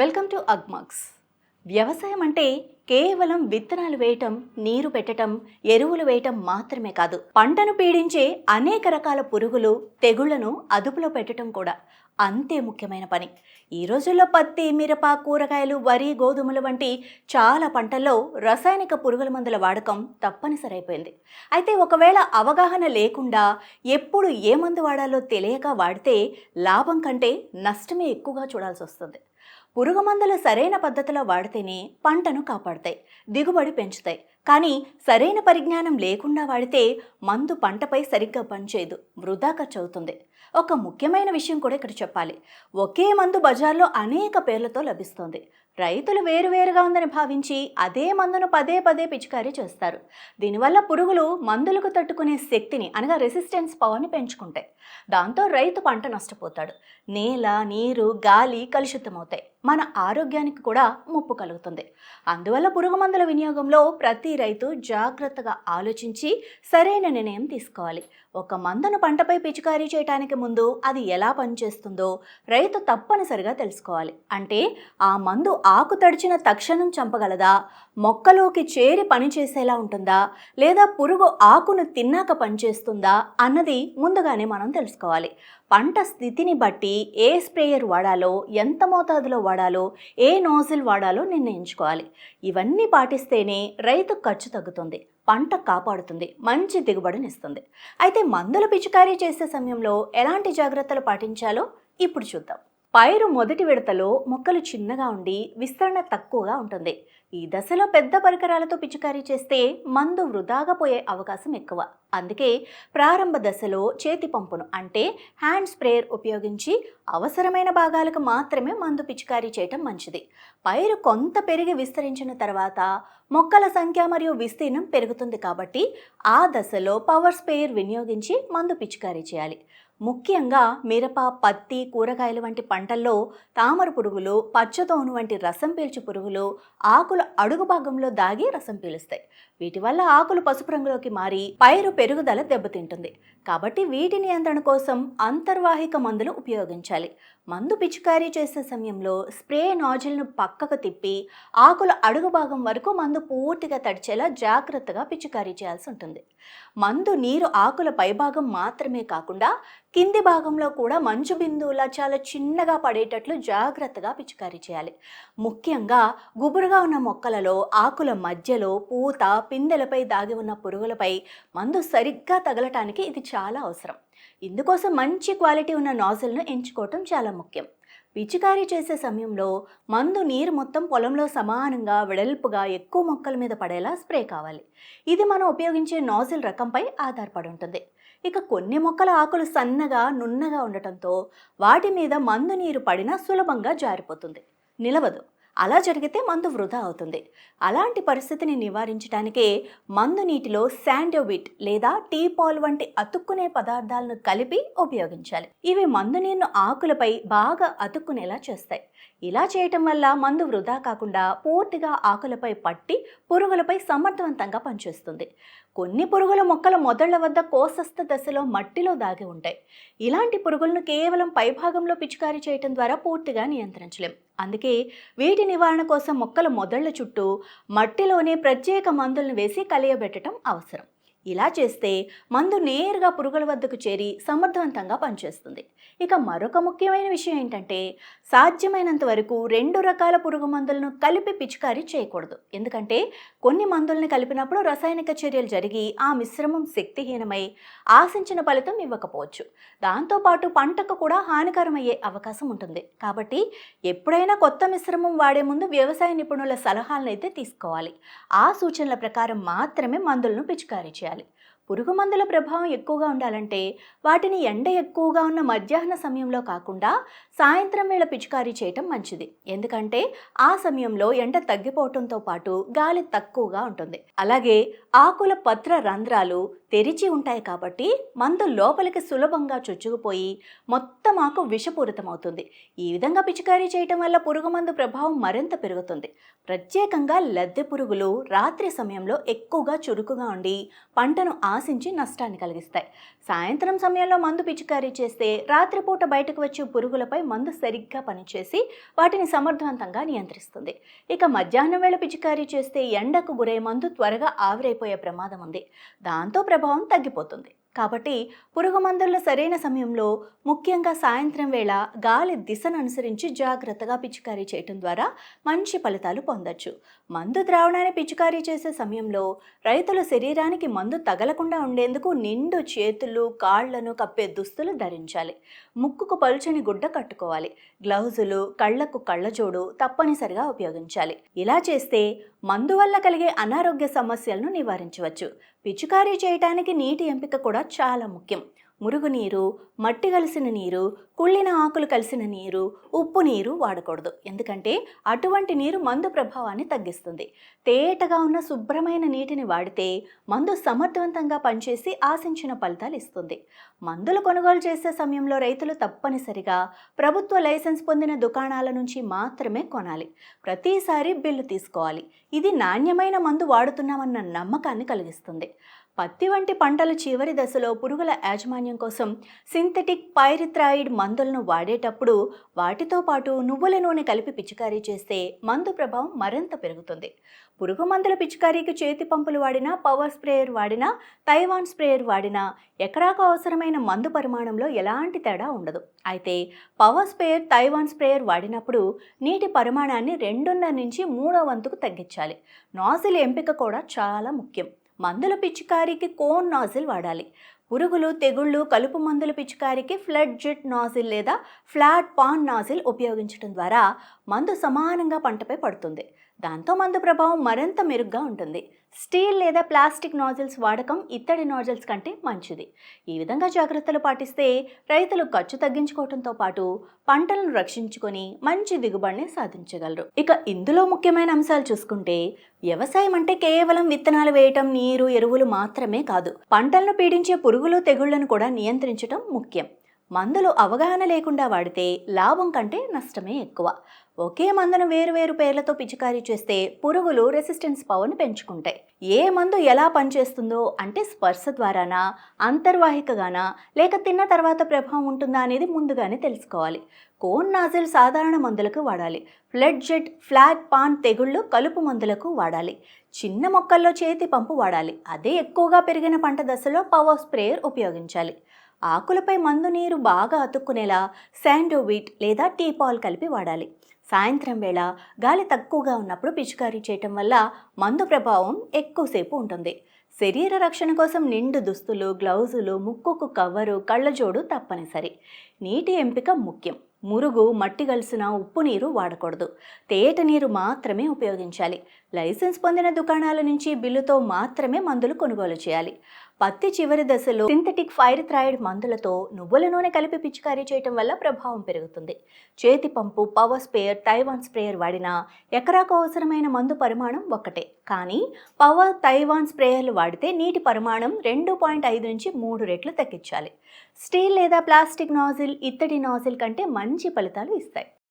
Welcome to Agmax. వ్యవసాయం అంటే కేవలం విత్తనాలు వేయటం నీరు పెట్టటం ఎరువులు వేయటం మాత్రమే కాదు. పంటను పీడించే అనేక రకాల పురుగులు తెగుళ్ళను అదుపులో పెట్టడం కూడా అంతే ముఖ్యమైన పని. ఈ రోజుల్లో పత్తి మిరప కూరగాయలు వరి గోధుమలు వంటి చాలా పంటల్లో రసాయనిక పురుగుల మందుల వాడకం తప్పనిసరి అయిపోయింది. అయితే ఒకవేళ అవగాహన లేకుండా ఎప్పుడు ఏ మందు వాడాలో తెలియక వాడితే లాభం కంటే నష్టమే ఎక్కువగా చూడాల్సి వస్తుంది. పురుగు మందులు సరైన పద్ధతిలో వాడితేనే పంటను కాపాడతాయి దిగుబడి పెంచుతాయి. కానీ సరైన పరిజ్ఞానం లేకుండా వాడితే మందు పంటపై సరిగ్గా పనిచేయదు వృధా ఖర్చు అవుతుంది ఒక ముఖ్యమైన విషయం కూడా ఇక్కడ చెప్పాలి. ఒకే మందు బజార్లో అనేక పేర్లతో లభిస్తుంది. రైతులు వేరువేరుగా ఉందని భావించి అదే మందును పదే పదే పిచికారీ చేస్తారు. దీనివల్ల పురుగులు మందులకు తట్టుకునే శక్తిని అనగా రెసిస్టెన్స్ పవర్ని పెంచుకుంటాయి. దాంతో రైతు పంట నష్టపోతాడు. నేల నీరు గాలి కలుషితమవుతాయి. మన ఆరోగ్యానికి కూడా ముప్పు కలుగుతుంది. అందువల్ల పురుగు మందుల వినియోగంలో ప్రతి రైతు జాగ్రత్తగా ఆలోచించి సరైన నిర్ణయం తీసుకోవాలి. ఒక మందును పంటపై పిచికారీ చేయడానికి ముందు అది ఎలా పనిచేస్తుందో రైతు తప్పనిసరిగా తెలుసుకోవాలి. అంటే ఆ మందు ఆకు తడిచిన తక్షణం చంపగలదా? మొక్కలోకి చేరి పనిచేసేలా ఉంటుందా? లేదా పురుగు ఆకును తిన్నాక పనిచేస్తుందా? అన్నది ముందుగానే మనం తెలుసుకోవాలి. పంట స్థితిని బట్టి ఏ స్ప్రేయర్ వాడాలో ఎంత మోతాదులో వాడాలో ఏ నోజిల్ వాడాలో నిర్ణయించుకోవాలి. ఇవన్నీ పాటిస్తేనే రైతు ఖర్చు తగ్గుతుంది పంట కాపాడుతుంది మంచి దిగుబడినిస్తుంది అయితే మందులు పిచికారీ చేసే సమయంలో ఎలాంటి జాగ్రత్తలు పాటించాలో ఇప్పుడు చూద్దాం. పైరు మొదటి విడతలో మొక్కలు చిన్నగా ఉండి విస్తరణ తక్కువగా ఉంటుంది. ఈ దశలో పెద్ద పరికరాలతో పిచికారీ చేస్తే మందు వృధాగా పోయే అవకాశం ఎక్కువ. అందుకే ప్రారంభ దశలో చేతి పంపును అంటే హ్యాండ్ స్ప్రేయర్ ఉపయోగించి అవసరమైన భాగాలకు మాత్రమే మందు పిచికారీ చేయటం మంచిది. పైరు కొంత పెరిగి విస్తరించిన తర్వాత మొక్కల సంఖ్య మరియు విస్తీర్ణం పెరుగుతుంది కాబట్టి ఆ దశలో పవర్ స్ప్రేయర్ వినియోగించి మందు పిచికారీ చేయాలి. ముఖ్యంగా మిరప పత్తి కూరగాయలు వంటి పంటల్లో తామర పురుగులు పచ్చతోను వంటి రసం పీల్చు పురుగులు ఆకుల అడుగు భాగంలో దాగి రసం పీలుస్తాయి. వీటి వల్ల ఆకులు పసుపు రంగులోకి మారి పైరు పెరుగుదల దెబ్బతింటుంది. కాబట్టి వీటి నియంత్రణ కోసం అంతర్వాహిక మందులు ఉపయోగించాలి. మందు పిచికారీ చేసే సమయంలో స్ప్రే నాజిల్ను పక్కకు తిప్పి ఆకుల అడుగు భాగం వరకు మందు పూర్తిగా తడిచేలా జాగ్రత్తగా పిచికారీ చేయాల్సి ఉంటుంది. మందు నీరు ఆకుల పైభాగం మాత్రమే కాకుండా కింది భాగంలో కూడా మంచు బిందువులా చాలా చిన్నగా పడేటట్లు జాగ్రత్తగా పిచికారీ చేయాలి. ముఖ్యంగా గుబురుగా ఉన్న మొక్కలలో ఆకుల మధ్యలో పూత పిందెలపై దాగి ఉన్న పురుగులపై మందు సరిగ్గా తగలటానికి ఇది చాలా అవసరం. ఇందుకోసం మంచి క్వాలిటీ ఉన్న నాజిల్ను ఎంచుకోవటం చాలా ముఖ్యం. పిచికారీ చేసే సమయంలో మందు నీరు మొత్తం పొలంలో సమానంగా వెడల్పుగా ఎక్కువ మొక్కల మీద పడేలా స్ప్రే కావాలి. ఇది మనం ఉపయోగించే నాజిల్ రకంపై ఆధారపడి ఉంటుంది. ఇక కొన్ని మొక్కల ఆకులు సన్నగా నున్నగా ఉండటంతో వాటి మీద మందు నీరు పడినా సులభంగా జారిపోతుంది. నిలవదు. అలా జరిగితే మందు వృధా అవుతుంది. అలాంటి పరిస్థితిని నివారించడానికే మందు నీటిలో శాండోవిట్ లేదా టీ పాల్ వంటి అతుక్కునే పదార్థాలను కలిపి ఉపయోగించాలి. ఇవి మందు నీరును ఆకులపై బాగా అతుక్కునేలా చేస్తాయి. ఇలా చేయటం వల్ల మందు వృధా కాకుండా పూర్తిగా ఆకులపై పట్టి పురుగులపై సమర్థవంతంగా పనిచేస్తుంది. కొన్ని పురుగుల మొక్కల మొదళ్ళ వద్ద కోసస్థ దశలో మట్టిలో దాగి ఉంటాయి. ఇలాంటి పురుగులను కేవలం పైభాగంలో పిచికారీ చేయటం ద్వారా పూర్తిగా నియంత్రించలేం. అందుకే వీటి నివారణ కోసం మొక్కల మొదళ్ళ చుట్టూ మట్టిలోనే ప్రత్యేక మందులను వేసి కలియబెట్టడం అవసరం. ఇలా చేస్తే మందు నేరుగా పురుగుల వద్దకు చేరి సమర్థవంతంగా పనిచేస్తుంది. ఇక మరొక ముఖ్యమైన విషయం ఏంటంటే సాధ్యమైనంత వరకు రెండు రకాల పురుగు మందులను కలిపి పిచికారీ చేయకూడదు. ఎందుకంటే కొన్ని మందులను కలిపినప్పుడు రసాయనిక చర్యలు జరిగి ఆ మిశ్రమం శక్తిహీనమై ఆశించిన ఫలితం ఇవ్వకపోవచ్చు. దాంతోపాటు పంటకు కూడా హానికరమయ్యే అవకాశం ఉంటుంది. కాబట్టి ఎప్పుడైనా కొత్త మిశ్రమం వాడే ముందు వ్యవసాయ నిపుణుల సలహాలను అయితే తీసుకోవాలి. ఆ సూచనల ప్రకారం మాత్రమే మందులను పిచికారీ చేయాలి. పురుగు మందుల ప్రభావం ఎక్కువగా ఉండాలంటే వాటిని ఎండ ఎక్కువగా ఉన్న మధ్యాహ్న సమయంలో కాకుండా సాయంత్రం వేళ పిచికారీ చేయటం మంచిది. ఎందుకంటే ఆ సమయంలో ఎండ తగ్గిపోవటంతో పాటు గాలి తక్కువగా ఉంటుంది. అలాగే ఆకుల పత్ర రంధ్రాలు తెరిచి ఉంటాయి కాబట్టి మందు లోపలికి సులభంగా చొచ్చుకుపోయి మొత్తం ఆకు విషపూరితమవుతుంది. ఈ విధంగా పిచికారీ చేయటం వల్ల పురుగు మందు ప్రభావం మరింత పెరుగుతుంది. ప్రత్యేకంగా లద్దె పురుగులు రాత్రి సమయంలో ఎక్కువగా చురుకుగా ఉండి పంటను ఆశించి నష్టాన్ని కలిగిస్తాయి. సాయంత్రం సమయంలో మందు పిచికారీ చేస్తే రాత్రిపూట బయటకు వచ్చే పురుగులపై మందు సరిగ్గా పనిచేసి వాటిని సమర్థవంతంగా నియంత్రిస్తుంది. ఇక మధ్యాహ్నం వేళ పిచికారీ చేస్తే ఎండకు గురై మందు త్వరగా ఆవిరైపోయే ప్రమాదం ఉంది. దాంతో ప్రభావం తగ్గిపోతుంది. కాబట్టి పురుగు మందుల సరైన సమయంలో ముఖ్యంగా సాయంత్రం వేళ గాలి దిశను అనుసరించి జాగ్రత్తగా పిచికారీ చేయటం ద్వారా మంచి ఫలితాలు పొందొచ్చు. మందు ద్రావణాన్ని పిచికారీ చేసే సమయంలో రైతుల శరీరానికి మందు తగలకుండా ఉండేందుకు నిండు చేతులు కాళ్ళను కప్పే దుస్తులు ధరించాలి. ముక్కుకు పలుచని గుడ్డ కట్టుకోవాలి. గ్లౌజులు కళ్ళకు కళ్ళజోడు తప్పనిసరిగా ఉపయోగించాలి. ఇలా చేస్తే మందు వల్ల కలిగే అనారోగ్య సమస్యలను నివారించవచ్చు. పిచికారీ చేయటానికి నీటి ఎంపిక కూడా చాలా ముఖ్యం. మురుగునీరు మట్టి కలిసిన నీరు కుళ్ళిన ఆకులు కలిసిన నీరు ఉప్పు నీరు వాడకూడదు. ఎందుకంటే అటువంటి నీరు మందు ప్రభావాన్ని తగ్గిస్తుంది. తేటగా ఉన్న శుభ్రమైన నీటిని వాడితే మందు సమర్థవంతంగా పనిచేసి ఆశించిన ఫలితాలు ఇస్తుంది. మందులు కొనుగోలు చేసే సమయంలో రైతులు తప్పనిసరిగా ప్రభుత్వ లైసెన్స్ పొందిన దుకాణాల నుంచి మాత్రమే కొనాలి. ప్రతిసారి బిల్లు తీసుకోవాలి. ఇది నాణ్యమైన మందు వాడుతున్నామన్న నమ్మకాన్ని కలిగిస్తుంది. పత్తి వంటి పంటలు చివరి దశలో పురుగుల యాజమాన్యం కోసం సింథటిక్ పైరిథ్రాయిడ్ మందులను వాడేటప్పుడు వాటితో పాటు నువ్వుల నూనె కలిపి పిచికారీ చేస్తే మందు ప్రభావం మరింత పెరుగుతుంది. పురుగు మందుల పిచికారీకి చేతి పంపులు వాడినా పవర్ స్ప్రేయర్ వాడినా తైవాన్ స్ప్రేయర్ వాడినా ఎకరాకు అవసరమైన మందు పరిమాణంలో ఎలాంటి తేడా ఉండదు. అయితే పవర్ స్ప్రేయర్ తైవాన్ స్ప్రేయర్ వాడినప్పుడు నీటి పరిమాణాన్ని రెండున్నర నుంచి మూడో వంతుకు తగ్గించాలి. నాజిల్ ఎంపిక కూడా చాలా ముఖ్యం. మందుల పిచికారీకి కోన్ నాజిల్ వాడాలి. పురుగులు తెగుళ్ళు కలుపు మందుల పిచికారీకి ఫ్లడ్ జెట్ నాజిల్ లేదా ఫ్లాట్ పాన్ నాజిల్ ఉపయోగించడం ద్వారా మందు సమానంగా పంటపై పడుతుంది. దాంతో మందు ప్రభావం మరింత మెరుగ్గా ఉంటుంది. స్టీల్ లేదా ప్లాస్టిక్ నాజిల్స్ వాడకం ఇత్తడి నాజిల్స్ కంటే మంచిది. ఈ విధంగా జాగ్రత్తలు పాటిస్తే రైతులు ఖర్చు తగ్గించుకోవడంతో పాటు పంటలను రక్షించుకొని మంచి దిగుబడిని సాధించగలరు. ఇక ఇందులో ముఖ్యమైన అంశాలు చూసుకుంటే వ్యవసాయం అంటే కేవలం విత్తనాలు వేయటం నీరు ఎరువులు మాత్రమే కాదు. పంటలను పీడించే పురుగులు తెగుళ్ళను కూడా నియంత్రించడం ముఖ్యం. మందులు అవగాహన లేకుండా వాడితే లాభం కంటే నష్టమే ఎక్కువ. ఒకే మందును వేరు వేరు పేర్లతో పిచికారీ చేస్తే పురుగులు రెసిస్టెన్స్ పవర్ని పెంచుకుంటాయి. ఏ మందు ఎలా పనిచేస్తుందో అంటే స్పర్శ ద్వారానా అంతర్వాహికగానా లేక తిన్న తర్వాత ప్రభావం ఉంటుందా అనేది ముందుగానే తెలుసుకోవాలి. కోన్ నాజిల్ సాధారణ మందులకు వాడాలి. ఫ్లడ్ జెట్ ఫ్లాగ్ పాన్ తెగుళ్ళు కలుపు మందులకు వాడాలి. చిన్న మొక్కల్లో చేతి పంపు వాడాలి. అదే ఎక్కువగా పెరిగిన పంట దశలో పవర్ స్ప్రేయర్ ఉపయోగించాలి. ఆకులపై మందు నీరు బాగా అతుక్కునేలా శాండోవిట్ లేదా టీపాల్ కలిపి వాడాలి. సాయంత్రం వేళ గాలి తక్కువగా ఉన్నప్పుడు పిచికారీ చేయటం వల్ల మందు ప్రభావం ఎక్కువసేపు ఉంటుంది. శరీర రక్షణ కోసం నిండు దుస్తులు గ్లౌజులు ముక్కుకు కవ్వరు కళ్ళజోడు తప్పనిసరి. నీటి ఎంపిక ముఖ్యం. మురుగు మట్టి కలిసిన ఉప్పు నీరు వాడకూడదు. తేట నీరు మాత్రమే ఉపయోగించాలి. లైసెన్స్ పొందిన దుకాణాల నుంచి బిల్లుతో మాత్రమే మందులు కొనుగోలు చేయాలి. పత్తి చివరి దశలో సింథటిక్ ఫైర్ థ్రాయిడ్ మందులతో నువ్వుల నూనె కలిపి పిచికారీ చేయటం వల్ల ప్రభావం పెరుగుతుంది. చేతి పంపు పవర్ స్ప్రేయర్ తైవాన్ స్ప్రేయర్ వాడినా ఎకరాకు అవసరమైన మందు పరిమాణం ఒక్కటే. కానీ పవర్ తైవాన్ స్ప్రేయర్లు వాడితే నీటి పరిమాణం రెండు పాయింట్ ఐదు నుంచి మూడు రెట్లు తగ్గించాలి. స్టీల్ లేదా ప్లాస్టిక్ నాజిల్ ఇత్తడి నాజిల్ కంటే మంచి ఫలితాలు ఇస్తాయి.